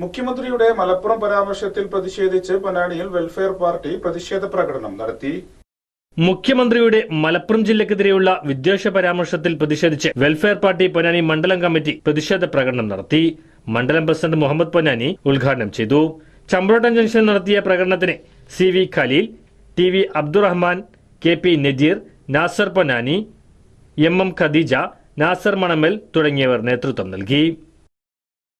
മുഖ്യമന്ത്രിയുടെ മലപ്പുറം പരാമർശത്തിൽ പ്രതിഷേധിച്ച് പൊന്നാനിയിൽ വെൽഫെയർ പാർട്ടി പ്രതിഷേധ പ്രകടനം നടത്തി. മുഖ്യമന്ത്രിയുടെ മലപ്പുറം ജില്ലക്കെതിരെയുള്ള വിദ്വേഷ പരാമർശത്തിൽ പ്രതിഷേധിച്ച് വെൽഫെയർ പാർട്ടി പൊന്നാനി മണ്ഡലം കമ്മിറ്റി പ്രതിഷേധ പ്രകടനം നടത്തി. മണ്ഡലം പ്രസിഡന്റ് മുഹമ്മദ് പൊന്നാനി ഉദ്ഘാടനം ചെയ്തു. ചമ്പ്രോട്ടം ജംഗ്ഷനിൽ നടത്തിയ പ്രകടനത്തിന് C V Khaleel T V Abdurahman K P Najeer Nasar Ponnani M M Khadeeja Nasar Manamal തുടങ്ങിയവർ നേതൃത്വം നൽകി.